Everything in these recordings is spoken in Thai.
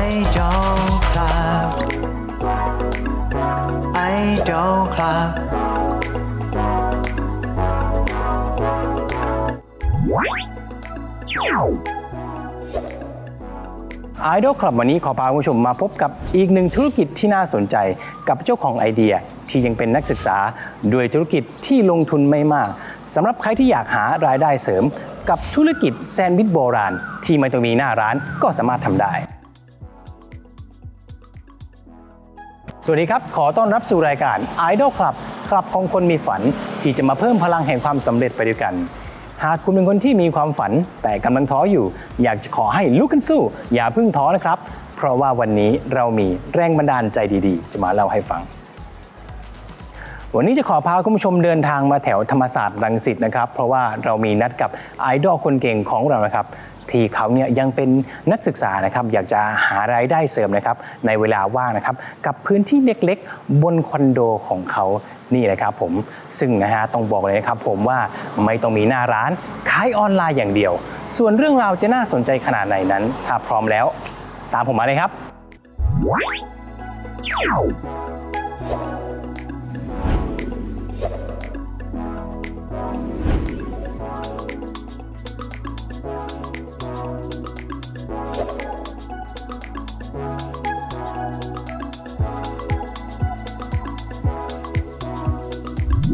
ไอดอลครับไอดอลครับวันนี้ขอพาคุณผู้ชมมาพบกับอีกหนึ่งธุรกิจที่น่าสนใจกับเจ้าของไอเดียที่ยังเป็นนักศึกษาด้วยธุรกิจที่ลงทุนไม่มากสำหรับใครที่อยากหารายได้เสริม กับธุรกิจแซนด์วิชโบราณ ที่ไม่ต้องมีหน้าร้านก็สามารถทำได้ วัสดีครับ ขอต้อนรับสู่รายการ Idol Club คลับของคนมีฝันที่จะมาเพิ่มพลังแห่งความสำเร็จไปด้วยกัน หากคุณเป็นคนที่มีความฝันแต่กำลังท้ออยู่ อยากจะขอให้ลุกขึ้นสู้ อย่าเพิ่งท้อนะครับ เพราะว่าวันนี้เรามีแรงบันดาลใจดีๆ จะมาเล่าให้ฟัง วันนี้จะขอพาคุณผู้ชมเดินทางมาแถวธรรมศาสตร์รังสิตนะครับ เพราะว่าเรามีนัดกับไอดอลคนเก่งของเรานะครับ ที่เขาเนี่ยยังเป็นนักศึกษานะครับอยากจะหารายได้เสริมนะครับในเวลาว่างนะครับกับพื้นที่เล็กๆ บนคอนโดของเขานี่นะครับผมซึ่งนะฮะต้องบอกเลยนะครับผมว่าไม่ต้องมีหน้าร้านขายออนไลน์อย่างเดียว ส่วนเรื่องราวจะน่าสนใจขนาดไหนนั้น ถ้าพร้อมแล้ว ตามผมมาเลยครับ ถึ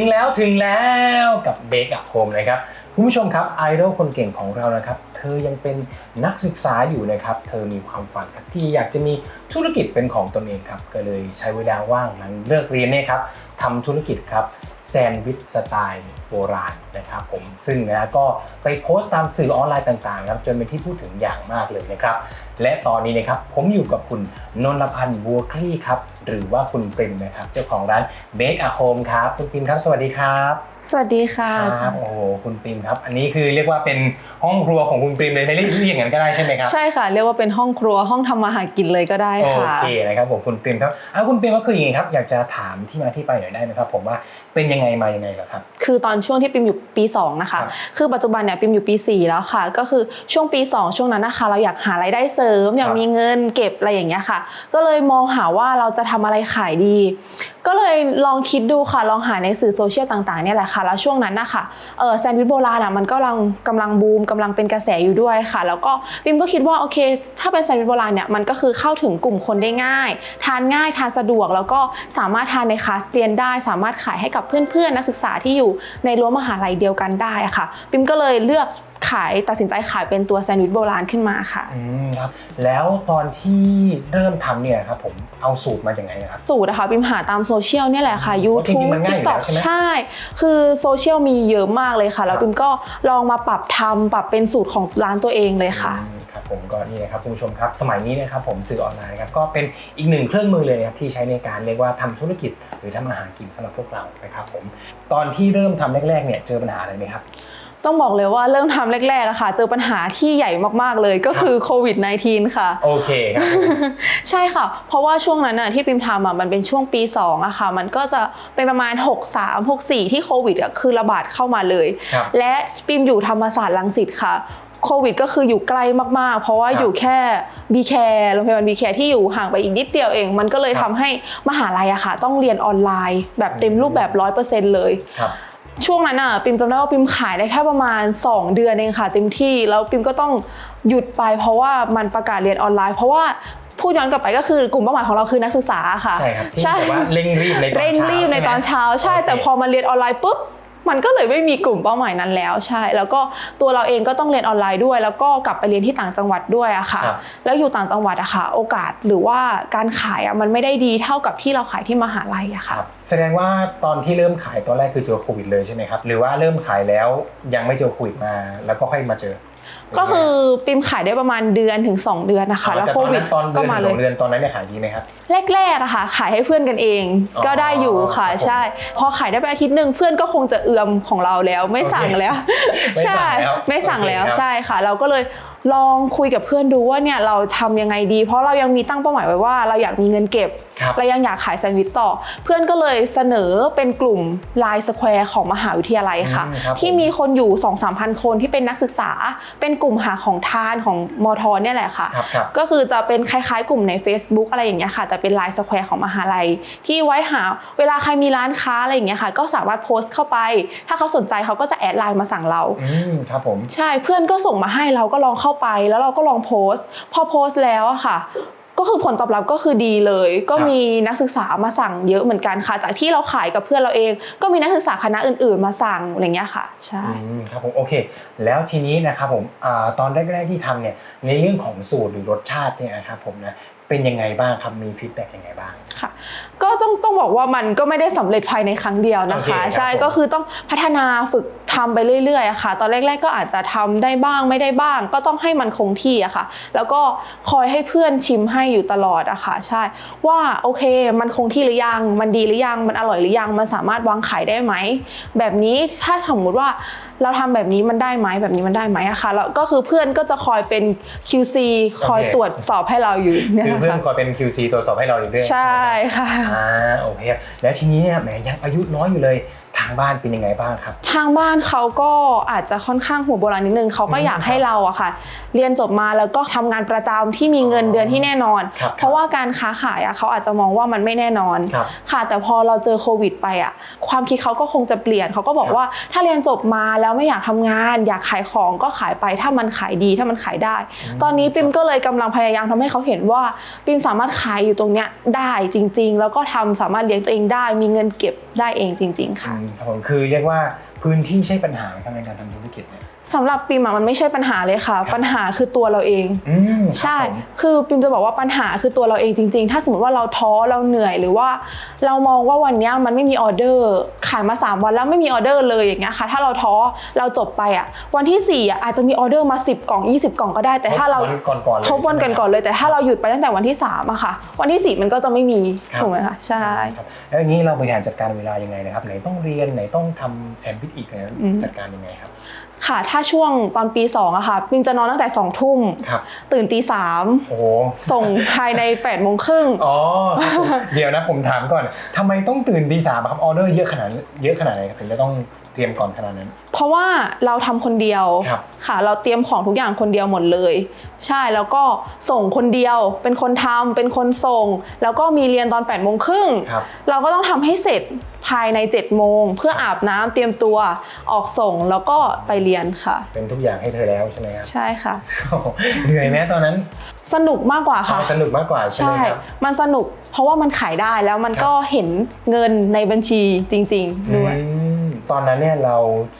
งแล้วถึงแล้วกับเบกอะโฮมนะครับ คุณผู้ชมครับไอดอลคนเก่งของเรานะครับ ธอยังเป็นนักศึกษาอยู่นะครับ เธอมีความฝันครับที่อยากจะมีธุรกิจเป็นของตนเองครับ ก็เลยใช้เวลาว่างหลังเลิกเรียนเนี่ยครับทำธุรกิจครับแซนด์วิชสไตล์โบราณนะครับผมซึ่งนะก็ไปโพสต์ตามสื่อออนไลน์ต่างๆครับจนเป็นที่พูดถึงอย่างมากเลยนะครับ และตอนนี้นะครับผมอยู่กับคุณนนทพันธ์บัวคลี่ครับ หรือว่าคุณปริมนะครับ เจ้าของร้าน Bake a Home ครับคุณปริมครับ สวัสดีครับ สวัสดีค่ะครับโอ้โหคุณปริมครับ อันนี้คือเรียกว่าเป็นห้องครัวของคุณปริมเลยไม่เรียกเรียกอย่างนั้นก็ได้ใช่ไหมครับ ใช่ค่ะ เรียกว่าเป็นห้องครัวห้องทำมาหากินเลยก็ได้โอค่ะเคนะครับผมคุณปริมครับอะคุณปริมก็คืออย่างนี้ครับ อยากจะถามที่มาที่ไปหน่อยได้ไหมครับ ผมว่า เป็นยังไงมายังไงเหรอครับ คือตอนช่วงที่ปิมอยู่ปี2นะคะครับคือปัจจุบันเนี่ยปิมอยู่ปี 4 แล้วค่ะ ก็คือช่วงปี 2 ช่วงนั้นนะคะ เราอยากหารายได้เสริม อยากมีเงินเก็บอะไรอย่างเงี้ยค่ะ ก็เลยมองหาว่าเราจะทำอะไรขายดี ก็เลยลองคิดดูค่ะ ลองหาในสื่อโซเชียลต่างๆเนี่ยแหละค่ะ แล้วช่วงนั้นนะคะเออแซนด์วิชโบราณอะมันก็กำลังกำลังบูมกำลังเป็นกระแสอยู่ด้วยค่ะ แล้วก็ปิมก็คิดว่าโอเค ถ้าเป็นแซนด์วิชโบราณเนี่ยมันก็คือเข้าถึงกลุ่มคนได้ง่าย ทานง่ายทานสะดวก แล้วก็สามารถทานในคลาสเรียนได้ สามารถขายให้กับเพื่อนๆนักศึกษาที่อยู่ในรั้วมหาลัยเดียวกันได้อะค่ะ ปิมก็เลยเลือกขายตัดสินใจขายเป็นตัวแซนด์วิชโบราณขึ้นมาค่ะอืมครับแล้วตอนที่เริ่มทำเนี่ยครับผมเอาสูตรมาจากไหนครับสูตรนะคะปิมหาตามโซเชียลเนี่ยแหละค่ะอ๋อจริ YouTube งๆมันง่ายอยู่แล้ว TikTok ใช่ไหมใช่ คือโซเชียลมีเยอะมากเลยค่ะ แล้วครับปิมก็ลองมาปรับทำปรับเป็นสูตรของร้านตัวเองเลยค่ะอืมครับ ผมก็นี่นะครับคุณผู้ชมครับสมัยนี้นะครับผมสื่อออนไลน์ครับก็เป็นอีกหนึ่งเครื่องมือเลยนะครับที่ใช้ในการเรียกว่าทำธุรกิจ หรือทำอาหารกินสำหรับพวกเรานะครับผมตอนที่เริ่มทำแรกๆเนี่ยเจอปัญหาอะไรไหมครับต้องบอกเลยว่าเริ่มทำแรกๆอะค่ะ เจอปัญหาที่ใหญ่มากๆเลยก็คือโควิด -19 ค่ะ โอเคครับผมใช่ค่ะ เพราะว่าช่วงนั้นน่ะที่ปิมทำอะมันเป็นช่วงปี 2อะค่ะ มันก็จะเป็นประมาณ 6 3 6 4 ที่โควิดอะคือระบาดเข้ามาเลยครับและปิมอยู่ธรรมศาสตร์รังสิตค่ะ โควิดก็คืออยู่ใกล้มากๆ เพราะว่าครับอยู่แค่บีแคร์โรงพยาบาลบีแคร์ที่อยู่ห่างไปอีกนิดเดียวเอง มันก็เลยครับทำให้มหาลัยอะค่ะ ต้องเรียนออนไลน์ แบบเต็มรูปแบบร้อยเปอร์เซ็นต์เลยครับช่วงนั้นอะปิมจำได้ว่าปิมขายได้แค่ประมาณ 2 เดือนเองค่ะ เต็มที่แล้วปิมก็ต้องหยุดไปเพราะว่ามันประกาศเรียนออนไลน์ เพราะว่าพูดย้อนกลับไปก็คือกลุ่มเป้าหมายของเราคือนักศึกษาค่ะ ใช่ครับที่แบบว่าเร่งรีบในตอนเช้าเร่งรีบในตอนเช้าใช่โเคแต่พอมาเรียนออนไลน์ปุ๊บ มันก็เลยไม่มีกลุ่มเป้าหมายนั้นแล้วใช่ แล้วก็ตัวเราเองก็ต้องเรียนออนไลน์ด้วย แล้วก็กลับไปเรียนที่ต่างจังหวัดด้วยอะค่ะครับแล้วอยู่ต่างจังหวัดอะค่ะ โอกาสหรือว่าการขายอะมันไม่ได้ดีเท่ากับที่เราขายที่มหาลัยอะคค่ะรับแสดงว่าตอนที่เริ่มขายตอนแรกคือเจอโควิดเลยใช่ไหมครับ หรือว่าเริ่มขายแล้วยังไม่เจอโควิดมา แล้วก็ค่อยมาเจอ ก็คือปิมขายได้ประมาณเดือนถึง 2 เดือนนะคะแล้วต่โควิดตอนนั้นตอนก็เดือนมาสเลอยงเดือนตอนนั้นเนี่ยขายดีไหมครับแรกๆอะค่ะขายให้เพื่อนกันเองอ๋อก็ได้อยู่ค่ะครับผมใช่พอขายได้ไปอาทิตย์หนึ่งเพื่อนก็คงจะเอือมของเราแล้วไม่สั่งแล้วไม่สั่งใช่แล้วไม่สั่งแล้วโอเคครับใช่ค่ะ เราก็เลยลองคุยกับเพื่อนดูว่าเนี่ยเราทำยังไงดี เพราะเรายังมีตั้งเป้าหมายไว้ว่าเราอยากมีเงินเก็บ ครับเรายังอยากขายแซนด์วิชต่อ เพื่อนก็เลยเสนอเป็นกลุ่ม Line Square ของมหาวิทยาลัยค่ะอืมครับที่มีคนอยู่ 2 3 0 0 0 คนที่เป็นนักศึกษา เป็นกลุ่มหาของทานของมทเนี่ยแหละค่ะครับครับก็คือจะเป็นคล้ายๆ กลุ่มใน Facebook อะไรอย่างเงี้ยค่ะ แต่เป็นไลน์สแควร์ของมหาลัย ที่ไว้หาเวลาใครมีร้านค้าอะไรอย่างเงี้ยค่ะ ก็สามารถโพสต์เข้าไป ถ้าเขาสนใจเขาก็จะแอดไลน์มาสั่งเราอืมครับผมใช่เพื่อนก็ส่งมาให้เราก็ลองเข้าไป แล้วเราก็ลองโพสต์ พอโพสต์แล้วอะค่ะ ก็คือผลตอบรับก็คือดีเลย ก็ครับมีนักศึกษามาสั่งเยอะเหมือนกันค่ะ จากที่เราขายกับเพื่อนเราเอง ก็มีนักศึกษาคณะอื่น ๆ มาสั่งอะไรอย่างเงี้ยค่ะ ใช่อืมครับผมโอเค แล้วทีนี้นะครับผมอ่าตอนแรกๆที่ทำเนี่ยในเรื่องของสูตรหรือรสชาติเนี่ยนะครับผมนะ เป็นยังไงบ้างครับมีฟีดแบ็กยังไงบ้าง ค่ะ ก็ต้องต้องบอกว่ามันก็ไม่ได้สำเร็จภายในครั้งเดียวนะโอเคครัคะบใช่ผมก็คือต้องพัฒนาฝึกทำไปเรื่อยๆอะค่ะ ตอนแรก ๆ ก็อาจจะทำได้บ้างไม่ได้บ้าง ก็ต้องให้มันคงที่อะค่ะ แล้วก็คอยให้เพื่อนชิมให้อยู่ตลอดอะค่ะ ใช่ ว่าโอเค มันคงที่หรือยัง มันดีหรือยัง มันอร่อยหรือยัง มันสามารถวางขายได้ไหม แบบนี้ถ้าสมมุติว่า เราทำแบบนี้มันได้ไหมแบบนี้มันได้ไหมอะค่ะแล้วก็คือเพื่อนก็จะคอยเป็น QC คอยโอเคตรวจสอบให้เราอยู่เนี่ยคือนะเพื่อนคะคอยเป็น QC ตรวจสอบให้เราอยู่ด้วยใช่ค่ะอ่าโอเคแล้วทีนี้เนี่ยแหมยังอายุน้อยอยู่เลยทางบ้านเป็นยังไงบ้างครับ ทางบ้านเขาก็อาจจะค่อนข้างหัวโบราณนิดนึงเขาก็อืมอยากให้เราอะค่ะ เรียนจบมาแล้วก็ทำงานประจำที่มีเงินเดือนที่แน่นอนครับเพราะว่าการค้าขายอะเขาอาจจะมองว่ามันไม่แน่นอนครับค่ะ แต่พอเราเจอโควิดไปอะความคิดเขาก็คงจะเปลี่ยนเขาก็บอกว่าถ้าเรียนจบมาแล้วไม่อยากทำงาน อยากขายของก็ขายไป ถ้ามันขายดีถ้ามันขายได้ ตอนนี้ปิมก็เลยกำลังพยายามทำให้เขาเห็นว่าปิมสามารถขายอยู่ตรงเนี้ยได้จริง ๆ แล้วก็ทำสามารถเลี้ยงตัวเองได้ มีเงินเก็บได้เองจริง ๆ ค่ะอืมครับผมคือเรียกว่าพื้นที่ใช่ปัญหาไหมครับในการทำธุรกิจเนี่ย สำหรับปิมอะมันไม่ใช่ปัญหาเลยค่ะครับปัญหาคือตัวเราเอง อืมครับใช่ ผม คือปิมจะบอกว่าปัญหาคือตัวเราเองจริง ๆ ถ้าสมมติว่าเราท้อเราเหนื่อยหรือว่า เรามองว่าวันเนี้ยมันไม่มีออเดอร์ขายมา3วันแล้วไม่มีออเดอร์เลยอย่างเงี้ยค่ะ ถ้าเราท้อเราจบไปอะ วันที่4อะอาจจะมีออเดอร์มา 10 กล่อง 20 กล่องก็ได้ แต่ถ้าเราทบวันก่อนๆเลยทบวันกันก่อนเลย แต่ถ้าเราหยุดไปตั้งแต่วันที่3อะค่ะ วันที่4มันก็จะไม่มีครับ ถูกไหมคะใช่ ครับแล้วอย่างนี้เราบริหารจัดการเวลายังไงนะครับไหนต้องเรียนไหนต้องทำแซนด์วิชอีกนะอืม จัดการยังไงครับ ค่ะ ถ้าช่วงตอนปี2อะค่ะปิมจะนอนตั้งแต่2ทุ่มครับตื่นตีสามโอ้โหส่งภายใน8ปดโมงครึ่งอ๋อครับผมเดี๋ยวนะผมถามก่อนทำไมต้องตื่นตีสามครับออเดอร์เยอะขนาดเยอะขนาดไหนครับถึงจะต้องเตรียมก่อนขนาดนั้น เพราะว่าเราทำคนเดียวครับค่ะ เราเตรียมของทุกอย่างคนเดียวหมดเลย ใช่แล้วก็ส่งคนเดียว เป็นคนทำเป็นคนส่ง แล้วก็มีเรียนตอน8ปดโมงครึ่งครับเราก็ต้องทำให้เสร็จ ภายใน7จ็ดโมง เพื่ออาบน้ำเตรียมตัวออกส่งแล้วก็ไปเรียนค่ะ เป็นทุกอย่างให้เธอแล้วใช่ไหมครับใช่ค่ะโอ้โหเหนื่อยไหมตอนนั้น สนุกมากกว่าค่ะอ๋อสนุกมากกว่าใช่ไหมใช่ครับมันสนุกเพราะว่ามันขายได้แล้วมันครับก็เห็นเงินในบัญชีจริง ๆ ด้วยอืมตอนนั้นเนี่ยเรา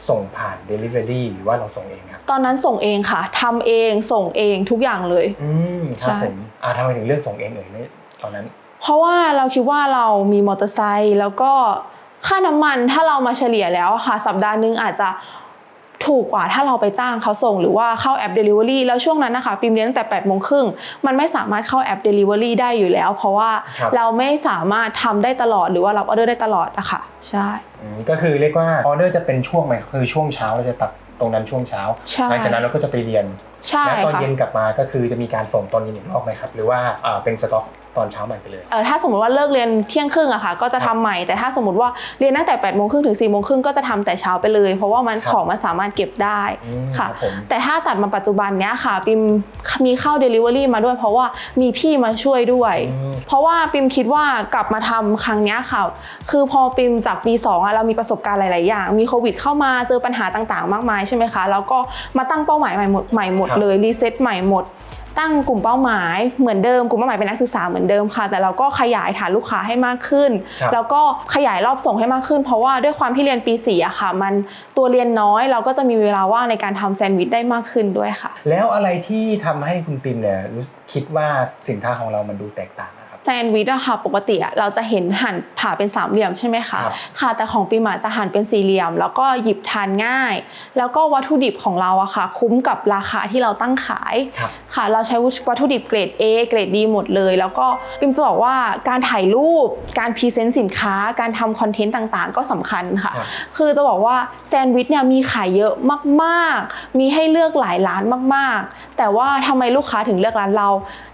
ส่งผ่าน Delivery หรือว่าเราส่งเองครับตอนนั้นส่งเองค่ะทำเองส่งเองทุกอย่างเลย อืมครับใช่ผมอ่าทำไมถึงเลือกส่งเองเอ่ยไม่ตอนนั้น เพราะว่าเราคิดว่าเรามีมอเตอร์ไซค์แล้วก็ค่าน้ำมันถ้าเรามาเฉลี่ยแล้วอะค่ะ สัปดาห์หนึงอาจจะถูกกว่าถ้าเราไปจ้างเขาส่งหรือว่าเข้าแอป Delivery แล้วช่วงนั้นนะคะปิมเรียนตั้งแต่8ปดโมงครึ่งมันไม่สามารถเข้าแอป Delivery ได้อยู่แล้ว เพราะว่าครับเราไม่สามารถทำได้ตลอดหรือว่ารับออเดอร์ได้ตลอดอะค่ะใช่อืมก็คือเรียกว่าออเดอร์จะเป็นช่วงไหมคือช่วงเช้าเราจะตัดตรงนั้นช่วงเช้าใช่หลังจากนั้นเราก็จะไปเรียนใช่แล้วตอนค่ะเย็นกลับมาก็คือจะมีการส่งตอนเย็นอีกรอบไหมครับ หรือว่าอ่าเป็นสต็อก ตอนเช้าใหม่ไปเลยเออถ้าสมมติว่าเลิกเรียนเที่ยงครึ่งอะค่ะ ก็จะทำใหม่แต่ถ้าสมมติว่าเรียนตั้งแต่8ปดโมงครึ่งถึง4ี่โมงครึ่งก็จะทำแต่เช้าไปเลย เพราะว่ามันครับของมันสามารถเก็บได้อืมค่ะครับผมแต่ถ้าตัดมาปัจจุบันเนี้ยค่ะปิมมีเข้า Delivery มาด้วย เพราะว่ามีพี่มาช่วยด้วยอืมเพราะว่าปิมคิดว่ากลับมาทำครั้งเนี้ยค่ะ คือพอปิมจากปี2อะเรามีประสบการณ์หลาย ๆ อย่าง มีโควิดเข้ามาเจอปัญหาต่าง ๆ มากมายใช่ไหมคะแล้วก็มาตั้งเป้าหมายใหม่หมดใหม่หมดครับเลยรีเซ็ตใหม่หมด ตั้งกลุ่มเป้าหมายเหมือนเดิมกลุ่มเป้าหมายเป็นนักศึกษาเหมือนเดิมค่ะ แต่เราก็ขยายฐานลูกค้าให้มากขึ้นครับแล้วก็ขยายรอบส่งให้มากขึ้น เพราะว่าด้วยความที่เรียนปีสี่อะค่ะ มันตัวเรียนน้อยเราก็จะมีเวลาว่างในการทำแซนด์วิชได้มากขึ้นด้วยค่ะ แล้วอะไรที่ทำให้คุณปิมเนี่ยรู้คิดว่าสินค้าของเรามันดูแตกต่างนะครับ แซนด์วิชอะค่ะปกติอะเราจะเห็นหั่นผ่าเป็นสามเหลี่ยมใช่ไหมคะครับค่ะ แต่ของปีหมาจะหั่นเป็นสี่เหลี่ยม แล้วก็หยิบทานง่าย แล้วก็วัตถุดิบของเราอะค่ะ คุ้มกับราคาที่เราตั้งขายครับ ค่ะ เราใช้วัตถุดิบเกรด A เกรดดีหมดเลย แล้วก็ปิมจะบอกว่าการถ่ายรูปการพรีเซนต์สินค้า การทำคอนเทนต์ต่างๆ ก็สำคัญค่ะ ครับ คือจะบอกว่าแซนด์วิชเนี่ยมีขายเยอะมากๆ มีให้เลือกหลายร้านมากๆแต่ว่าทำไมลูกค้าถึงเลือกร้านเรา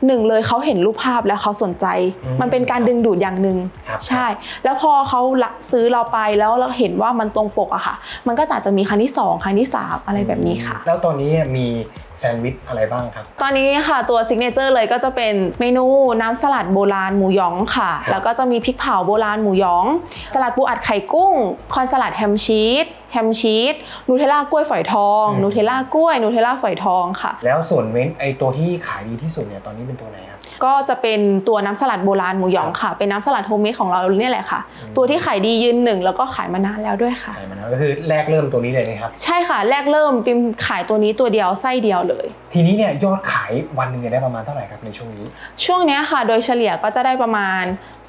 หนึ่งเลยเขาเห็นรูปภาพแล้วเขาสนใจอืมมันเป็นการดึงดูดอย่างหนึ่งครับใช่ แล้วพอเขาละซื้อเราไปแล้วเราเห็นว่ามันตรงปกอะค่ะ มันก็อาจจะมีครั้งที่สองครั้งที่สามอะไรแบบนี้ค่ะ แล้วตอนนี้มีแซนด์วิชอะไรบ้างครับ ตอนนี้ค่ะตัวซิกเนเจอร์เลยก็จะเป็นเมนูน้ำสลัดโบราณหมูหยองค่ะครับแล้วก็จะมีพริกเผาโบราณหมูหยอง สลัดปูอัดไข่กุ้ง คอนสลัดแฮมชีส แฮมชีสนูเทลล่ากล้วยฝอยทองอืมนูเทลล่ากล้วยนูเทลล่าฝอยทองค่ะ แล้วส่วนเว้นไอตัวที่ขายดีที่สุดเนี่ยตอนนี้เป็นตัวไหนครับ ก็จะเป็นตัวน้ำสลัดโบราณหมูหยองค่ะ เป็นน้ำสลัดโฮมเมดของเราเนี่ยแหละค่ะอืมตัวที่ขายดียืนหนึ่งแล้วก็ขายมานานแล้วด้วยค่ะ ขายมาแล้วก็คือแรกเริ่มตัวนี้เลยนะครับ ใช่ค่ะ แรกเริ่มปิมขายตัวนี้ตัวเดียวไส้เดียวเลย ทีนี้เนี่ยยอดขายวันหนึ่งเนี่ยได้ประมาณเท่าไหร่ครับในช่วงนี้ ช่วงเนี้ยค่ะโดยเฉลี่ยก็จะได้ประมาณ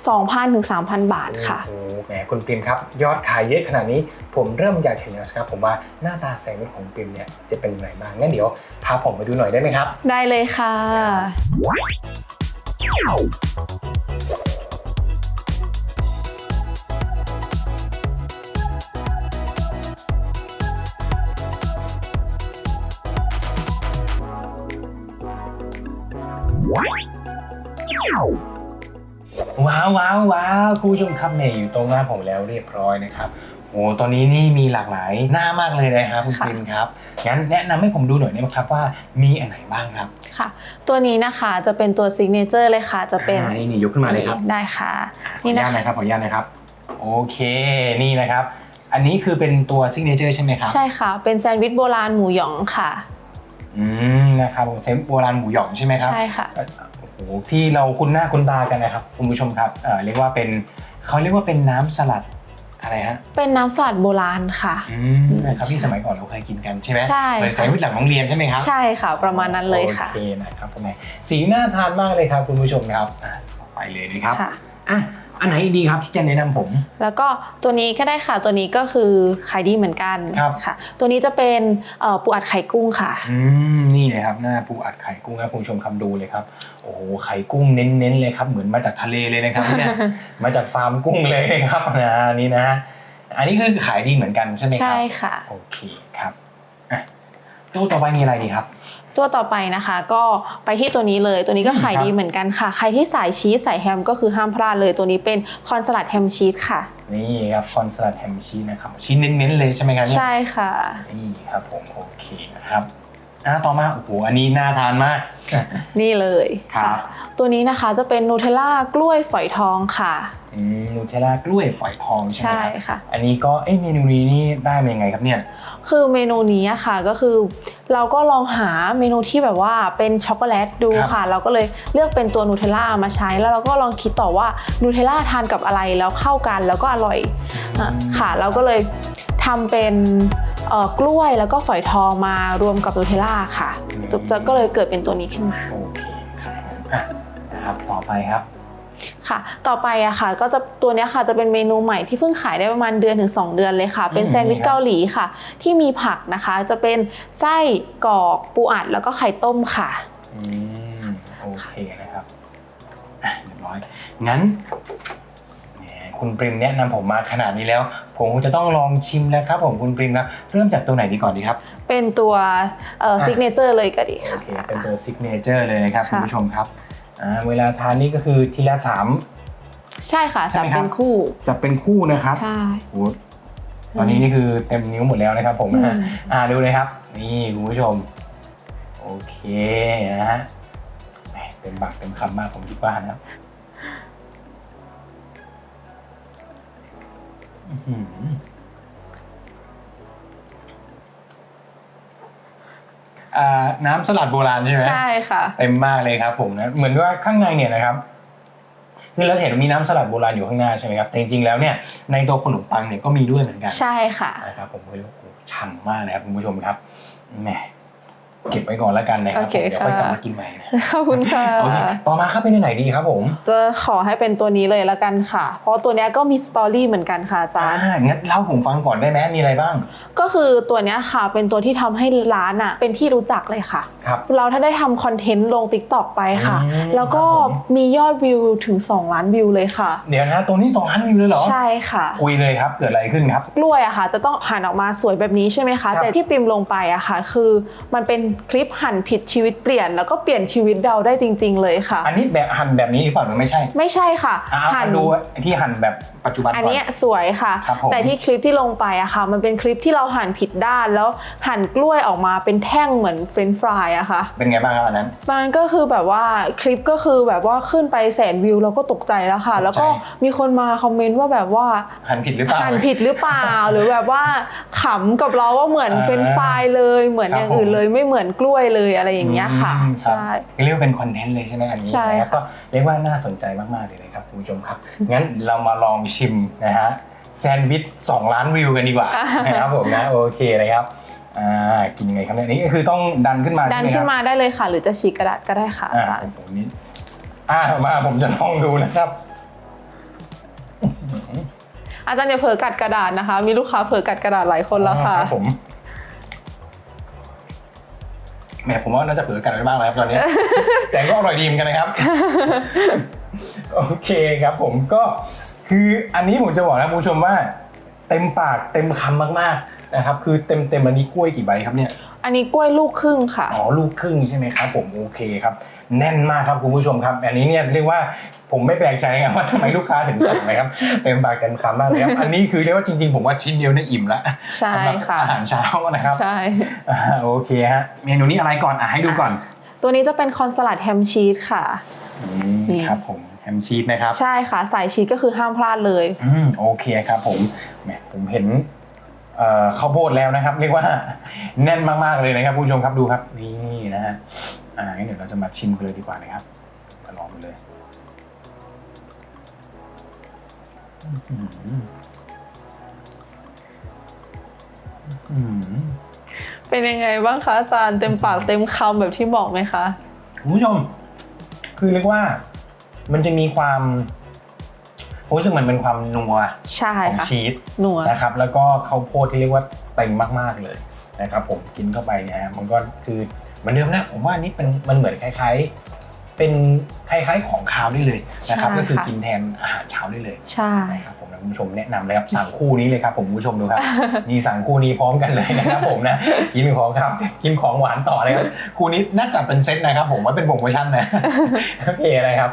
2,000ถึง3,000 บาทค่ะ โอ้โหแหมคุณปิมครับ ยอดขายเยอะขนาดนี้ ผมเริ่มอยากเห็นแล้วครับ ผมว่าหน้าตาแซนด์วิชของปิมเนี่ยจะเป็นยังไงบ้างงั้นเดี๋ยวพาผมไปดูหน่อยได้ไหมครับ ได้เลยค่ะ ว้าวว้าวว้าวคุณผู้ชมครับเนี่ยอยู่ตรงหน้าผมแล้วเรียบร้อยนะครับ โอ้ตอนนี้นี่มีหลากหลายหน้ามากเลยนะครับคุณค่ะ ปิมครับ งั้นแนะนำให้ผมดูหน่อยได้ไหมครับว่ามีอันไหนบ้างครับค่ะ ตัวนี้นะคะจะเป็นตัวซิกเนเจอร์เลยค่ะ จะเป็นอ่านี่นี่ยกขึ้นมาเลยครับได้ค่ะ ขออนี่นุนะญาตคะ นะครับขออนุญาตนะครับ โอเคนี่นะครับ อันนี้คือเป็นตัวซิกเนเจอร์ใช่ไหมครับใช่ค่ะ เป็นแซนด์วิชโบราณหมูหยองค่ะ อืมนะครับผมเซนโบราณหมูหยองใช่ไหมครับ ใช่ค่ะ โอ้โหที่เราคุ้นหน้าคุ้นตากันนะครับคุณผู้ชมครับเอ่อเรียกว่าเป็นเขาเรียกว่าเป็นน้ำสลัด อะไรฮะ เป็นน้ำสลัดโบราณค่ะ อืมนะครับที่สมัยก่อนเราเคยกินกันใช่ไหมใช่ เหมือนแซนด์วิชหลังโรงเรียนใช่ไหมครับ ใช่ค่ะ ประมาณนั้นเลยค่ะ โอเคนะครับผมสีน่าทานมากเลยครับคุณผู้ชมครับอะต่อไปเลยนะครับ ค่ะ อะ อันไหนดีครับที่จะแนะนำผม แล้วก็ตัวนี้ก็ได้ค่ะตัวนี้ก็คือขายดีเหมือนกันครับ ค่ะ ตัวนี้จะเป็นเอ่อปูอัดไข่กุ้งค่ะ อืมนี่เลยครับหน้าปูอัดไข่กุ้งครับคุณผู้ชมคำดูเลยครับโอ้โหไข่กุ้งเน้นๆเลยครับ เหมือนมาจากทะเลเลยนะครับเนี่ย มาจากฟาร์มกุ้งเลยนะครับนะอันนี้นะ อันนี้คือขายดีเหมือนกันใช่ไหมครับใช่ค่ะ โอเคครับอะตู้ต่อไปมีอะไรดีครับ ตัวต่อไปนะคะ ก็ไปที่ตัวนี้เลย ตัวนี้ก็ขายครับดีเหมือนกันค่ะ ใครที่สายชีสสายแฮมก็คือห้ามพลาดเลยตัวนี้เป็นคอนสลัดแฮมชีสค่ะ นี่ครับคอนสลัดแฮมชีสนะครับชิ้นเน้นๆเลยใช่ไหมครับเนี่ยใช่ค่ะนี่ครับผมโอเคนะครับอะต่อมาโอ้โหอันนี้น่าทานมาก นี่เลยครับ ตัวนี้นะคะจะเป็นนูเทลล่ากล้วยฝอยทองค่ะอืมนูเทลล่ากล้วยฝอยทองใช่ไหมใช่ครับค่ะ อันนี้ก็เอ้เมนูนี้นี่ได้มายังไงครับเนี่ย คือเมนูนี้อะค่ะก็คือ เราก็ลองหาเมนูที่แบบว่าเป็นช็อกโกแลตดูครับค่ะ เราก็เลยเลือกเป็นตัวนูเทลล่ามาใช้ แล้วเราก็ลองคิดต่อว่านูเทลล่าทานกับอะไรแล้วเข้ากันแล้วก็อร่อยอะค่ะ เราก็เลยทำเป็นเอ่อกล้วยแล้วก็ฝอยทองมารวมกับนูเทลล่าค่ะก็เลยเกิดเป็นตัวนี้ขึ้นมาโอเคครับผมอะนะครับต่อไปครับ ค่ะ ต่อไปอะค่ะ ก็จะตัวเนี้ยค่ะจะเป็นเมนูใหม่ที่เพิ่งขายได้ประมาณเดือนถึง 2 เดือนเลยค่ะ เป็นอืมแซนด์วิชครับเกาหลีค่ะ ที่มีผักนะคะ จะเป็นไส้กรอกปูอัดแล้วก็ไข่ต้มค่ะ อืมโอเคนะครับอะเรียบร้อย งั้นแหมคุณปริมแนะนำผมมาขนาดนี้แล้ว ผมคงจะต้องลองชิมแล้วครับ ผมคุณปริมครับเริ่มจากตัวไหนดีก่อนดีครับ เป็นตัวเอ่ออะซิกเนเจอร์เลยก็ดีโอค่ะ เค เป็นตัวซิกเนเจอร์เลยนะครับค่ะคุณผู้ชมครับ อ่าเวลาทานนี่ก็คือทีละสาม ใช่ค่ะใช่จับไหมครับ เป็นคู่จะเป็นคู่นะครับใช่ โอ้โหตอนนี้นี่คือเต็มนิ้วหมดแล้วนะครับผมอืม อ่าดูเลยครับ นี่คุณผู้ชม โอเคนะฮะแหมเต็มปากเต็มคำมากผมคิดว่านะครับอื้อหือ อ่า น้ำสลัดโบราณใช่ไหมใช่ค่ะเต็มมากเลยครับผมนะเหมือนว่าข้างในเนี่ยนะครับคือเราเห็นมีน้ำสลัดโบราณอยู่ข้างหน้าใช่ไหมครับแต่จริงๆแล้วเนี่ยในตัวขนมปังเนี่ยก็มีด้วยเหมือนกันใช่ค่ะนะครับผมก็เรียกว่าโอ้โหฉ่ำมากเลยครับคุณผู้ชมครับแหม เก็บไว้ก่อนแล้วกันนะครับโอเคผมเดี๋ยวค่อยกลับค่ะมากินใหม่นะขอบคุณค่ะโอเคต่อมาครับเป็นอันไหนดีครับผมจะขอให้เป็นตัวนี้เลยละกันค่ะ เพราะตัวเนี้ยก็มีสตอรี่เหมือนกันค่ะอาจารย์อ่างั้นเล่าให้ผมฟังก่อนได้ไหมมีอะไรบ้าง ก็คือตัวเนี้ยค่ะเป็นตัวที่ทำให้ร้านอะเป็นที่รู้จักเลยค่ะครับเราถ้าได้ทำคอนเทนต์ลง t ิ k t o k ไปค่ะอืมแล้วก็ครับผมมียอดวิวถึง 2 ล้านวิวเลยค่ะ เดี๋ยวนะตัวนี้สองล้านวิวเลยเหรอ ใช่ค่ะ คุยเลยครับเกิดอะไรขึ้นครับกล้วยอะค่ะ จะต้องหั่นออกมาสวยแบบนี้ใช่ไหมครัคะบแต่ที่ปิมลงไปอะค่ะ คือมันเป็นคลิปหั่นผิดชีวิตเปลี่ยน แล้วก็เปลี่ยนชีวิตเราได้จริง ๆ เลยค่ะ อันนี้แบบหั่นแบบนี้หรือเปล่าหรือไม่ใช่ไม่ใช่ค่ะอ่าเอาดูที่หั่นแบบปัจจุบันก่อนอันเนี้ยสวยค่ะ ครับผม แต่ที่คลิปที่ลงไปอะค่ะ มันเป็นคลิปที่เราหั่นผิดด้านแล้วหั่นกล้วยออกมาเป็นแท่งเหมือนเฟรนช์ฟรายอะค่ะ เป็นไงบ้างครับอันนั้น ตอนนั้นก็คือแบบว่าคลิปก็คือแบบว่าขึ้นไปแสนวิวแล้วก็ตกใจแล้วค่ะ แล้วก็มีคนมาคอมเมนต์ว่าแบบว่าหั่นผิดหรือเปล่า หั่นผิดหรือเปล่า หรือแบบว่าขำกับเราว่าเหมือนอ่าเฟรนช์ฟรายเลย เหมือนครับอย่างอื่นเลยไม่เหมือนกล้วยเลยอะไรอย่างเงี้ยค่ะอืมรับใช่ เรียกว่าเป็นคอนเทนต์เลยใช่ไหมอันนี้ใช่นะครับค่ะก็เรียกว่าน่าสนใจมากๆเลยนะครับคุณผู้ชมครับ งั้นเรามาลองชิมนะฮะแซนด์วิช2ล้านวิวกันดีกว่านะครับผมนะโอเคเลยครับอ่ากินยังไงครับเนี่ยนี่ก็คือต้องดันขึ้นมาดันใช่ไหมคขึ้รับนมาได้เลยค่ะ หรือจะฉีกกระดาษก็ได้ค่ะอาอ่าจารย์ผมนี้อ่ามาผมจะลองดูนะครับอาจารย์อย่าเผลอกัดกระดาษนะคะ มีลูกค้าเผลอกัดกระดาษหลายคนแล้วค่ะ รับผมแห มผมว่าน่าจะเผลอกันไปบ้างแล้วครับตอนนี้ แต่ก็อร่อยดีเหมือนกันนะครับ โอเคครับผมก็คืออันนี้ผมจะบอกนะคุณผู้ชมว่า เต็มปากเต็มคำมากๆนะครับ คือเต็มเต็มๆอันนี้กล้วยกี่ใบครับเนี่ย อันนี้กล้วยลูกครึ่งค่ะ อ๋อลูกครึ่งใช่ไหมครับผมโอเคครับ แน่นมากครับคุณผู้ชมครับ อันนี้เนี่ยเรียกว่า ผมไม่แปลกใจนะว่าทำไมลูกค้าถึงสั่งนะครับเต็มปากเต็มคำมากเลยครับอันนี้คือเรียกว่าจริงๆ ผมว่าชิ้นเดียวเนี่ยอิ่มแล้วใช่สำหรับค่ะอาหารเช้านะครับใช่อ่าโอเคฮะเมนูนี้อะไรก่อนอะให้ดูก่อน ตัวนี้จะเป็นคอนสลัดแฮมชีสค่ะอืมนี่ครับผมแฮมชีสนะครับใช่ค่ะใส่ชีสก็คือห้ามพลาดเลยอืมโอเคครับผมแหมผมเห็นเอ่อข้าวโพดแล้วนะครับ เรียกว่าแน่นมากๆเลยนะครับคุณผู้ชมครับดูครับนี่นะฮะอ่างั้นเดี๋ยวเราจะมาชิมกันเลยดีกว่านะครับมาลองกันเลย เป็นยังไงบ้างคะอาจารย์เต็มปากเต็มคำแบบที่บอกไหมคะคุณผู้ชม คือเรียกว่า มันจะมีความผมรู้สึกมันเป็นความนัวใช่ของค่ะชีสหนัวนะครับ แล้วก็ข้าวโพดที่เรียกว่าเต็มมากๆเลยนะครับ ผมกินเข้าไปเนี่ยฮะมันก็คือเหมือนเดิมนะผมว่านี่เป็นมันเหมือนคล้ายๆ เป็นคล้ายๆของคาวได้เลยนะครับใช่ก็คือค่ะ กินแทนอาหารเช้าได้เลยใช่ นะครับผมนะคุณผู้ชมแนะนำเลยครับสั่งคู่นี้เลยครับผมคุณผู้ชมดูครับนี่สั่งคู่นี้พร้อมกันเลยนะครับผมนะกินของครับกินของหวานต่อเลยครับคู่นี้น่าจัดเป็นเซตนะครับผมว่าเป็นโปรโมชั่นนะโอเคนะครับ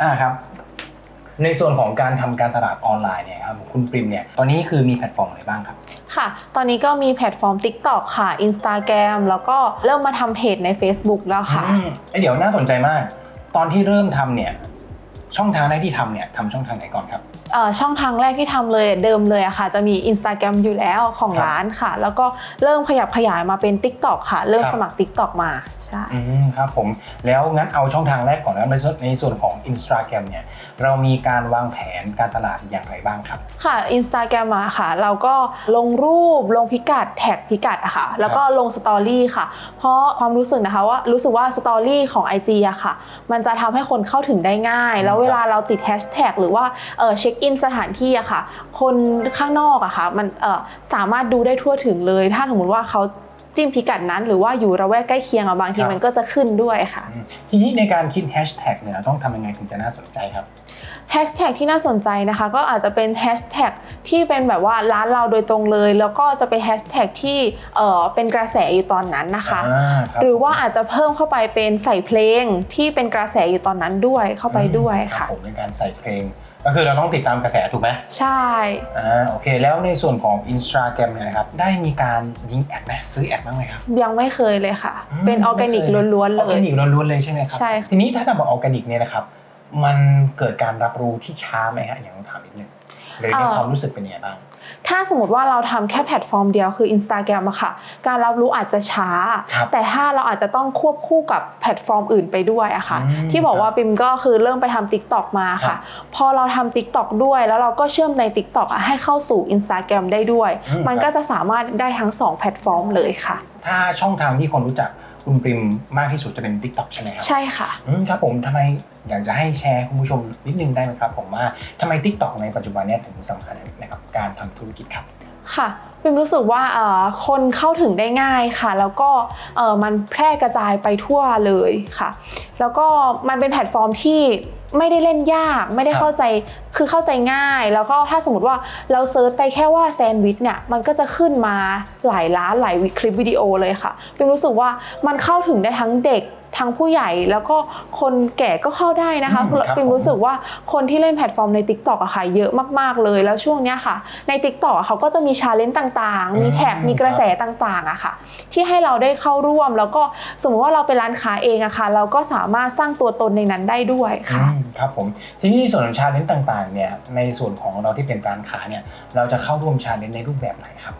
อ่าครับ ในส่วนของการทำการตลาดออนไลน์เนี่ยครับคุณปริมเนี่ยตอนนี้คือมีแพลตฟอร์มอะไรบ้างครับ ค่ะ ตอนนี้ก็มีแพลตฟอร์ม TikTok ค่ะ Instagram แล้วก็เริ่มมาทำเพจใน Facebook แล้วค่ะ อืมเอ้ยเดี๋ยวน่าสนใจมาก ตอนที่เริ่มทำเนี่ย ช่องทางแรกที่ทำเนี่ยทำช่องทางไหนก่อนครับ เอ่อช่องทางแรกที่ทำเลยเดิมเลยอะค่ะ จะมี Instagram อยู่แล้วของครับร้านค่ะ แล้วก็เริ่มขยับขยายมาเป็น TikTok ค่ะ เริ่มครับ สมัคร TikTok มาใช่ อืมครับผมแล้วงั้นเอาช่องทางแรกก่อนนะในส่วนในส่วนของ Instagram เนี่ยเรามีการวางแผนการตลาดอย่างไรบ้างครับ ค่ะ Instagram มาค่ะ เราก็ลงรูปลงพิกัดแท็กพิกัดอะค่ะ แล้วก็ลงสตอรี่ค่ะ เพราะความรู้สึกนะคะว่ารู้สึกว่าสตอรี่ของ IG อะค่ะ มันจะทำให้คนเข้าถึงได้ง่าย แล้วเวลาเราติดแฮชแท็กหรือว่าเออเช็คอินสถานที่อะค่ะ คนข้างนอกอะค่ะมันเออสามารถดูได้ทั่วถึงเลย ถ้าสมมติว่าเขาจิ้มพิกัดนั้น หรือว่าอยู่ระแวกใกล้เคียงอะบางทีครับมันก็จะขึ้นด้วยค่ะอืมทีนี้ในการคิดแฮชแท็กเนี่ยต้องทำยังไงถึงจะน่าสนใจครับ แฮชแท็กที่น่าสนใจนะคะ ก็อาจจะเป็นแฮชแท็กที่เป็นแบบว่าร้านเราโดยตรงเลย แล้วก็จะเป็นแฮชแท็กที่เออเป็นกระแสอยู่ตอนนั้นนะคะอ่าครับหรือว่าอาจจะเพิ่มเข้าไปเป็นใส่เพลงที่เป็นกระแสอยู่ตอนนั้นด้วยเข้าไปด้วยรับค่ะผมในการใส่เพลง ก็คือเราต้องติดตามกระแสถูกไหมใช่อ่าโอเค แล้วในส่วนของ Instagram เนี่ยนะครับได้มีการยิงแอดไหมซื้อแอดบ้างไหมครับยังไม่เคยเลยค่ะ เป็นออร์แกนิกล้วนๆอเลอร์แกยนิกล้วนๆเลยใช่ไหมครับใช่ค่ะทีนี้ถ้าทำแบบออร์แกนิกเนี่ยนะครับ มันเกิดการรับรู้ที่ช้าไหมฮะอย่างต้องถามนิดนึงเลยในเอ่อความรู้สึกเป็นยังไงบ้าง ถ้าสมมติว่าเราทำแค่แพลตฟอร์มเดียวคือ Instagram อะค่ะ การรับรู้อาจจะช้า ครับแต่ถ้าเราอาจจะต้องควบคู่กับแพลตฟอร์มอื่นไปด้วยอะค่ะ อืมที่บอกว่าปิมก็คือเริ่มไปทำ TikTok มาครัค่ะบพอเราทำ TikTok ด้วย แล้วเราก็เชื่อมใน TikTok อะให้เข้าสู่ Instagram ได้ด้วย อืมมันครับ ก็จะสามารถได้ทั้ง2แพลตฟอร์มเลยค่ะ ถ้าช่องทางที่คนรู้จัก คุณปริมมากที่สุดจะเป็น Tik t o k ใช่ไหมครับใช่ค่ะอืมครับผมทำไมอยากจะให้แชร์คุณผู้ชมนิดนึงได้ไหมครับผมว่าทำไม Tik t o k ในปัจจุบันเนี้ถึงสำคัญนะครับการทำธุรกิจครับค่ะ ปิมรู้สึกว่าคนเข้าถึงได้ง่ายค่ะ แล้วก็มันแพร่กระจายไปทั่วเลยค่ะ แล้วก็มันเป็นแพลตฟอร์มที่ไม่ได้เล่นยากไม่ได้เข้าใจคือเข้าใจง่าย แล้วก็ถ้าสมมติว่าเราเซิร์ชไปแค่ว่าแซนด์วิชเนี่ยมันก็จะขึ้นมาหลายล้านหลายคลิปวิดีโอเลยค่ะปิมรู้สึกว่ามันเข้าถึงได้ทั้งเด็ก ทั้งผู้ใหญ่แล้วก็คนแก่ก็เข้าได้นะคะอืมครับปิมรู้สึกว่าคนที่เล่นแพลตฟอร์มใน Tik t o อกอะค่ะเยอะมากๆเลย แล้วช่วงเนี้ยค่ะ ใน Tik t o อกเขาก็จะมีชาเลนจ์ต่างๆ มีแท็ก อืม มีกระแสต่างๆอะค่ะ ที่ให้เราได้เข้าร่วม แล้วก็สมมติว่าเราเป็นร้านค้าเองอะค่ะ เราก็สามารถสร้างตัวตนในนั้นได้ด้วยค่ะ อืมครับผมทีนี้ในส่วนของชาเลนจ์ต่างๆเนี่ยในส่วนของเราที่เป็นร้านค้าเนี่ยเราจะเข้าร่วมชาเลนจ์ในรูปแบบไหนครับ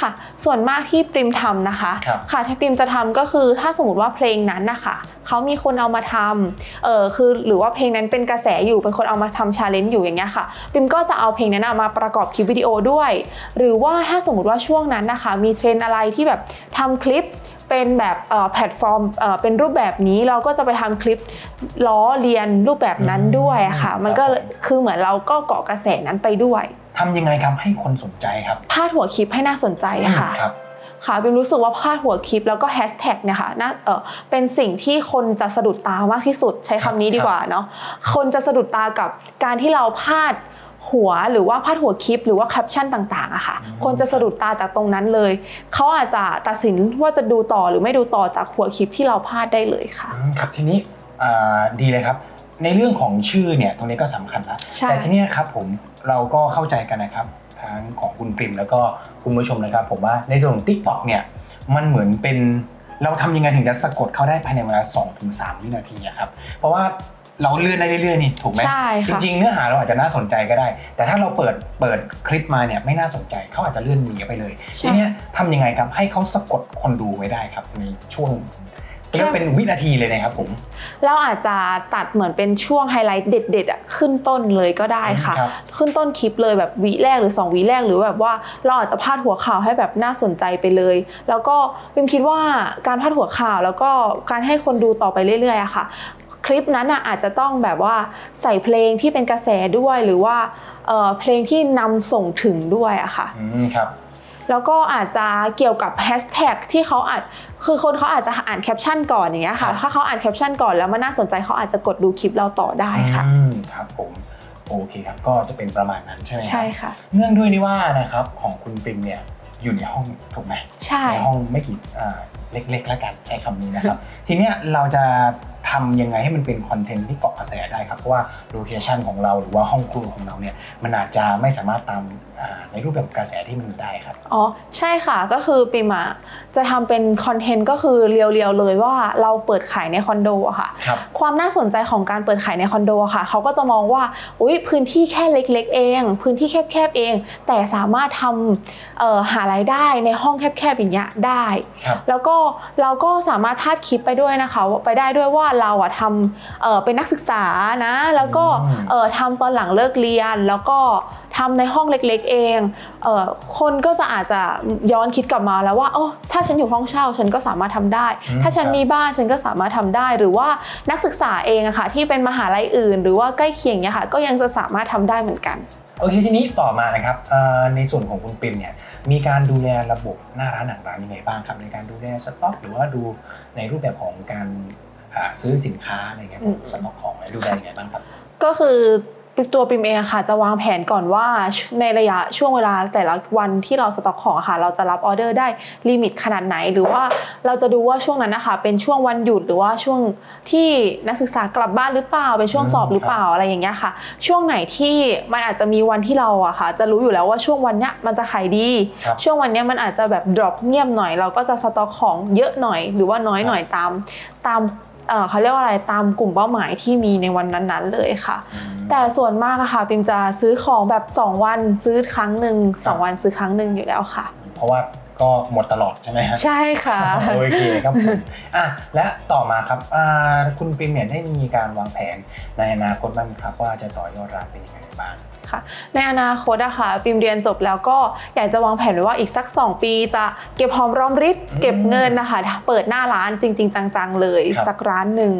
ค่ะ ส่วนมากที่ปริมทำนะคะครับค่ะที่ปริมจะทำก็คือถ้าสมมติว่าเพลงนั้นนะคะเขามีคนเอามาทำเออคือหรือว่าเพลงนั้นเป็นกระแสอยู่เป็นคนเอามาทำชาเลนจ์อยู่อย่างเงี้ยค่ะปริมก็จะเอาเพลงนั้นนะมาประกอบคลิปวิดีโอด้วย หรือว่าถ้าสมมติว่าช่วงนั้นนะคะ มีเทรนด์อะไรที่แบบทำคลิปเป็นแบบเอ่อแพลตฟอร์มเอ่อเป็นรูปแบบนี้เราก็จะไปทำคลิปล้อเลียนรูปแบบนั้นด้วยอะค่ะอืมมันก็ครับผมคือเหมือนเราก็เกาะกระแสนั้นไปด้วย ทำยังไงครับให้คนสนใจครับพาดหัวคลิปให้น่าสนใจค่ะครับค่ะบิมรู้สึกว่าพาดหัวคลิปแล้วก็แฮชแท็กเนี่ยค่ะน่าเออเป็นสิ่งที่คนจะสะดุดตามากที่สุดใช้คำนี้ดีกว่าเนาะคนจะสะดุดตากับการที่เราพาดหัวหรือว่าพาดหัวคลิปหรือว่าแคปชั่นต่างๆอะค่ะอืมคนจะสะดุดตาจากตรงนั้นเลย เขาอาจจะตัดสินว่าจะดูต่อหรือไม่ดูต่อจากหัวคลิปที่เราพาดได้เลยค่ะอืมครับทีนี้อ่าดีเลยครับ ในเรื่องของชื่อเนี่ยตรงนี้ก็สำคัญนะใช่ แต่ทีเนี้ยครับผมเราก็เข้าใจกันนะครับทั้งของคุณปริมแล้วก็คุณผู้ชมนะครับผมว่าในส่วนของ Tik t o k เนี่ยมันเหมือนเป็นเราทำยังไงถึงจะสะกดเข้าได้ภายในเวลา2-3วินาทีอะครับเพราะว่าเราเลื่อนได้เรื่อยๆนี่ถูกไหม ใช่จค่ะ ริงๆ เนื้อหาเราอาจจะน่าสนใจก็ได้ แต่ถ้าเราเปิดเปิดคลิปมาเนี่ยไม่น่าสนใจเขาอาจจะเลื่อนหนีไปเลย ใช่ ทีเนี้ยทำยังไงครับให้เขาสะกดคนดูไว้ได้ครับในช่วง เรียกว่าเป็นวินาทีเลยนะครับผม เราอาจจะตัดเหมือนเป็นช่วงไฮไลท์เด็ดๆอะขึ้นต้นเลยก็ได้ค่ะ ครับ ขึ้นต้นคลิปเลยแบบวิแรกหรือ 2วิแรกหรือแบบว่าเราอาจจะพาดหัวข่าวให้แบบน่าสนใจไปเลย แล้วก็พิมคิดว่าการพาดหัวข่าวแล้วก็การให้คนดูต่อไปเรื่อยๆอะค่ะ คลิปนั้นอะอาจจะต้องแบบว่าใส่เพลงที่เป็นกระแสด้วยหรือว่าเอ่อเพลงที่นำส่งถึงด้วยอะค่ะ อืมครับ แล้วก็อาจจะเกี่ยวกับแฮชแท็กที่เขาอาจ คือคนเขาอาจจะอ่านแคปชั่นก่อนอย่างเงี้ยครัค่ะบถ้าเขาอ่านแคปชั่นก่อนแล้วมันน่าสนใจเขาอาจจะกดดูคลิปเราต่อได้ค่ะอืมครับผมโอเคครับ ก็จะเป็นประมาณนั้นใช่ไหมครับใช่ค่ะ เนื่องด้วยนี่ว่านะครับของคุณปริมเนี่ยอยู่ในห้องถูกไหมใช่ในห้องไม่กี่อ่าเล็กๆแล้วกันใช้คำนี้นะครับ ทีเนี้ยเราจะ ทำยังไงให้มันเป็นคอนเทนต์ที่เกาะกระแสได้ครับ เพราะว่าโลเคชันของเราหรือว่าห้องครัวของเราเนี่ยมันอาจจะไม่สามารถตามอ่าในรูปแบบกระแสที่มันได้ครับ อ๋อ ใช่ค่ะก็คือปิมอะจะทำเป็นคอนเทนต์ก็คือเรียวๆเลยว่าเราเปิดขายในคอนโดอะค่ะครับความน่าสนใจของการเปิดขายในคอนโดอะค่ะเขาก็จะมองว่าอุ๊ยพื้นที่แค่เล็ก ๆ เอง พื้นที่แคบๆเอง แต่สามารถทำเอ่อหารายได้ในห้องแคบๆอย่างเงี้ยได้ครับแล้วก็เราก็สามารถพาดคลิปไปด้วยนะคะไปได้ด้วยว่าเราอะทำเอ่อเป็นนักศึกษานะ แล้วก็อืมเอ่อทำตอนหลังเลิกเรียน แล้วก็ทำในห้องเล็กๆเองเอ่อคนก็จะอาจจะย้อนคิดกลับมาแล้วว่าโอ้ถ้าฉันอยู่ห้องเช่าฉันก็สามารถทำได้อืมถ้าฉันครับมีบ้านฉันก็สามารถทำได้ หรือว่านักศึกษาเองอะค่ะที่เป็นมหาลัยอื่น หรือว่าใกล้เคียงเนี่ยค่ะก็ยังจะสามารถทำได้เหมือนกันโอเคทีนี้ต่อมานะครับเอ่อในส่วนของคุณปริมเนี่ยมีการดูแลระบบหน้าร้านหนังร้านยังไงบ้างครับในการดูแลสต็อกหรือว่าดูในรูปแบบของการอ่า ซื้อสินค้าอะไรเงี้ยอืมสต็อกของอะไรดูแลยังไงบ้างครับ ก็คือตัวปิมเองอะค่ะจะวางแผนก่อนว่าในระยะช่วงเวลาแต่ละวันที่เราสต็อกของอะค่ะ เราจะรับออเดอร์ได้ลิมิตขนาดไหน หรือว่าเราจะดูว่าช่วงนั้นนะคะ เป็นช่วงวันหยุดหรือว่าช่วงที่นักศึกษากลับบ้านหรือเปล่าเป็นช่วงสอบหรือเปล่าอะไรอย่างเงี้ยค่ะ ช่วงไหนที่มันอาจจะมีวันที่เราอะค่ะ จะรู้อยู่แล้วว่าช่วงวันเนี้ยมันจะขายดีครับช่วงวันเนี้ยมันอาจจะแบบ drop เงียบหน่อย เราก็จะสต็อกของเยอะหน่อย หรือว่าน้อยหน่อยตามตาม เอ่อเขาเรียกว่าอะไรตามกลุ่มเป้าหมายที่มีในวันนั้นๆเลยค่ะ แต่ส่วนมากอะค่ะปิมจะซื้อของแบบ 2 วันซื้อครั้งหนึ่งสองวันซื้อครั้งหนึ่งอยู่แล้วค่ะ เพราะว่าก็หมดตลอดใช่ไหมครับใช่ค่ะโอเคครับผมอะและต่อมาครับอ่าคุณปิมเนี่ยได้มีการวางแผนในอนาคตบ้างไหมครับว่าจะต่อยอดร้านเป็นยังไงบ้าง ค่ะ ในอนาคตอะค่ะปิมเรียนจบแล้วก็อยากจะวางแผนไว้ว่าอีกสัก 2 ปีจะเก็บหอมรอมริบอืมเก็บเงินนะคะ เปิดหน้าร้านจริง ๆ จังๆ เลย ครับ สักร้านหนึ่ง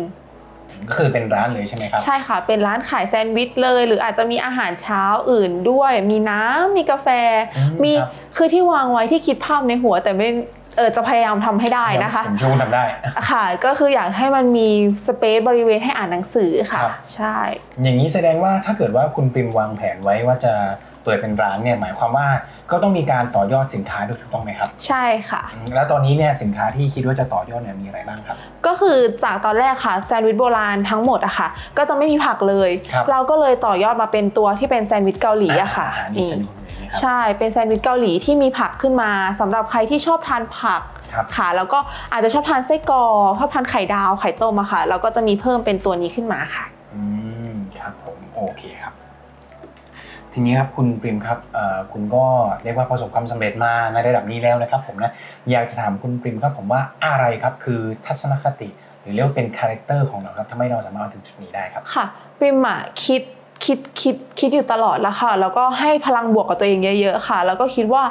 ก็คือเป็นร้านเลยใช่ไหมครับ ใช่ค่ะ เป็นร้านขายแซนด์วิชเลย หรืออาจจะมีอาหารเช้าอื่นด้วย มีน้ำมีกาแฟ อืมมีครับคือที่วางไว้ที่คิดภาพในหัว แต่ไม่ เออจะพยายามทำให้ได้นะคะ ผมเชื่อว่าทำได้ ค่ะ ก็คืออยากให้มันมีสเปซบริเวณให้อ่านหนังสือค่ะ ครับ ใช่ อย่างนี้แสดงว่าถ้าเกิดว่าคุณปิมวางแผนไว้ว่าจะเปิดเป็นร้านเนี่ยหมายความว่าก็ต้องมีการต่อยอดสินค้าด้วยถูกต้องไหมครับใช่ค่ะ อืมแล้วตอนนี้เนี่ยสินค้าที่คิดว่าจะต่อยอดเนี่ยมีอะไรบ้างครับ ก็คือจากตอนแรกค่ะแซนด์วิชโบราณทั้งหมดอะค่ะ ก็จะไม่มีผักเลย ครับ เราก็เลยต่อยอดมาเป็นตัวที่เป็นแซนด์วิชเกาหลีอะค่ะอาหารนี่นี่สนุกเลยนะ ครับ ใช่ เป็นแซนด์วิชเกาหลีที่มีผักขึ้นมาสำหรับใครที่ชอบทานผักครับค่ะ แล้วก็อาจจะชอบทานไส้กรอกชอบทานไข่ดาวไข่ต้มอะค่ะเราก็จะมีเพิ่มเป็นตัวนี้ขึ้นมาค่ะอืมครับผมโอเคครับ ทีนี้ครับคุณปริมครับเอ่อคุณก็เรียกว่าประสบความสำเร็จมาในระดับนี้แล้วนะครับ ผมนะอยากจะถามคุณปริมครับผมว่าอะไรครับคือทัศนคติ หรือเรียกว่าเป็นคาแรคเตอร์ของเราครับทำให้เราสามารถมาถึงจุดนี้ได้ครับค่ะปิมอะคิด คิดคิดคิดอยู่ตลอดแล้วค่ะ แล้วก็ให้พลังบวกกับตัวเองเยอะ ๆ ค่ะ แล้วก็คิดว่า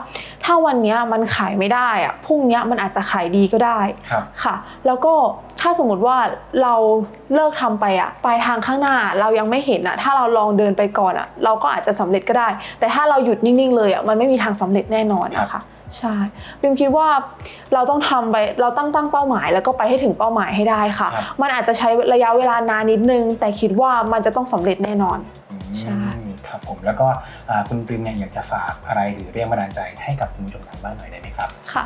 ถ้าวันเนี้ยมันขายไม่ได้อะพรุ่งเนี้ยมันอาจจะขายดีก็ได้ครับค่ะ แล้วก็ถ้าสมมติว่าเราเลิกทำไปอะปลายทางข้างหน้าเรายังไม่เห็นอะถ้าเราลองเดินไปก่อนอะเราก็อาจจะสำเร็จก็ได้ แต่ถ้าเราหยุดนิ่งๆเลยอะมันไม่มีทางสำเร็จแน่นอนนะคะ ใช่ปิมคิดว่าเราต้องทำไปเราตั้งตั้งเป้าหมาย แล้วก็ไปให้ถึงเป้าหมายให้ได้ค่ะครับมันอาจจะใช้ระยะเวลานานนิดนึง แต่คิดว่ามันจะต้องสำเร็จแน่นอน แล้วก็อ่าคุณปริมเนี่ยอยากจะฝากอะไรหรือเรียกบันดาลใจให้กับคุณผู้ชมทางบ้านหน่อยได้ไหมครับค่ะ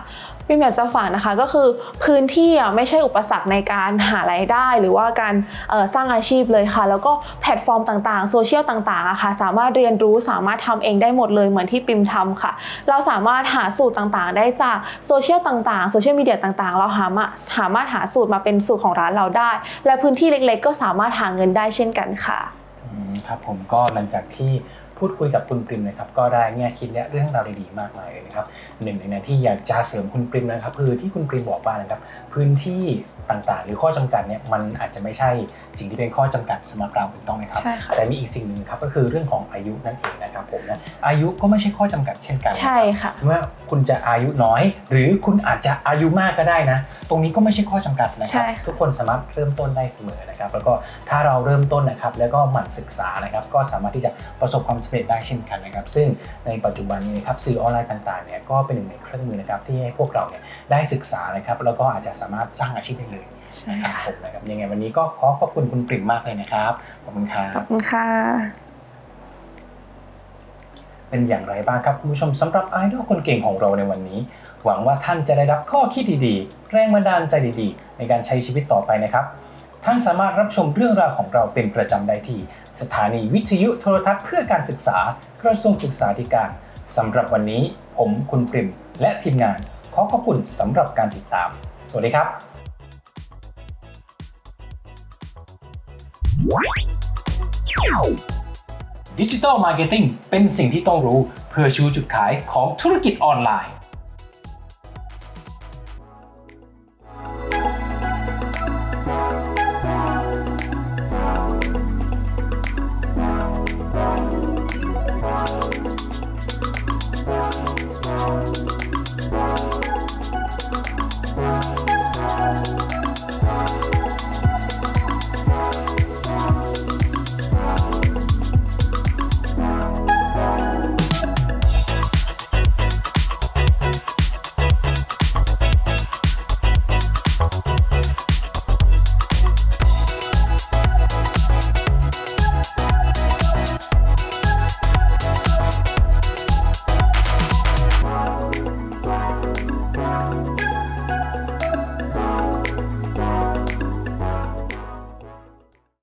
ปิมอยากจะฝากนะคะก็คือพื้นที่อะไม่ใช่อุปสรรคในการหารายได้ หรือว่าการเอ่อสร้างอาชีพเลยค่ะ แล้วก็แพลตฟอร์มต่างๆโซเชียลต่างๆอะค่ะสามารถเรียนรู้สามารถทำเองได้หมดเลยเหมือนที่ปิมทำค่ะ เราสามารถหาสูตรต่างๆ ได้จากโซเชียลต่างๆโซเชียลมีเดียต่างๆ เราหามาสามารถหาสูตรมาเป็นสูตรของร้านเราได้ และพื้นที่เล็กๆ ก็สามารถหาเงินได้เช่นกันค่ะอืมครับผมก็หลังจากที่ พูดคุยกับคุณปริมนะครับก็ได้เนี่ยคิดเนี่ยเรื่องราวดีๆมากมายเลยนะครับหนึ่งในนั้นที่อยากจะเสริมคุณปริมนะครับคือที่คุณปริมบอกว่านะครับ พื้นที่ต่างๆ หรือข้อจำกัดเนี่ยมันอาจจะไม่ใช่สิ่งที่เป็นข้อจำกัดสำหรับเราถูกต้องไหมครับใช่ค่ะแต่มีอีกสิ่งหนึ่งครับก็คือเรื่องของอายุนั่นเองนะครับผมนะอายุก็ไม่ใช่ข้อจำกัดเช่นกันนะครับใช่ค่ะเมื่อคุณจะอายุน้อย หรือคุณอาจจะอายุมากก็ได้นะ ตรงนี้ก็ไม่ใช่ข้อจำกัดนะคใช่รับค่ะทุกคนสามารถเริ่มต้นได้เสมอนะครับ แล้วก็ถ้าเราเริ่มต้นนะครับ แล้วก็หมั่นศึกษานะครับ ก็สามารถที่จะประสบความสำเร็จได้เช่นกันนะครับ ซึ่งในปัจจุบันนี้นะครับสื่อออนไลน์ต่างๆเนี่ยก็เป็นหนึ่งในเครื่องมือนะครับที่ให้พวกเราเนี่ยได้ศึกษานะครับแล้วก็อาจจะสามารถสร้างอาชีพได้เลยใช่นะครับค่ะผมนะครับยังไงวันนี้ก็ขอขอบคุณคุณปริมมากเลยนะครับขอบคุณครับขอบคุณค่ะเป็นอย่างไรบ้างครับคุณผู้ชมสำหรับไอดอลคนเก่งของเราในวันนี้ หวังว่าท่านจะได้รับข้อคิดดีๆ แรงบันดาลใจดีๆ ในการใช้ชีวิตต่อไปนะครับท่านสามารถรับชมเรื่องราวของเราเป็นประจำได้ที่ สถานีวิทยุโทรทัศน์เพื่อการศึกษากระทรวงศึกษาธิการสำหรับวันนี้ ผมคุณปริม และทีมงาน ขอขอบคุณสำหรับการติดตาม สวัสดีครับดิจิ t a ลมาร์เก็ตติ้งเป็นสิ่งที่ต้องรู้เพื่อชูจุดขายของธุรกิจออนไลน์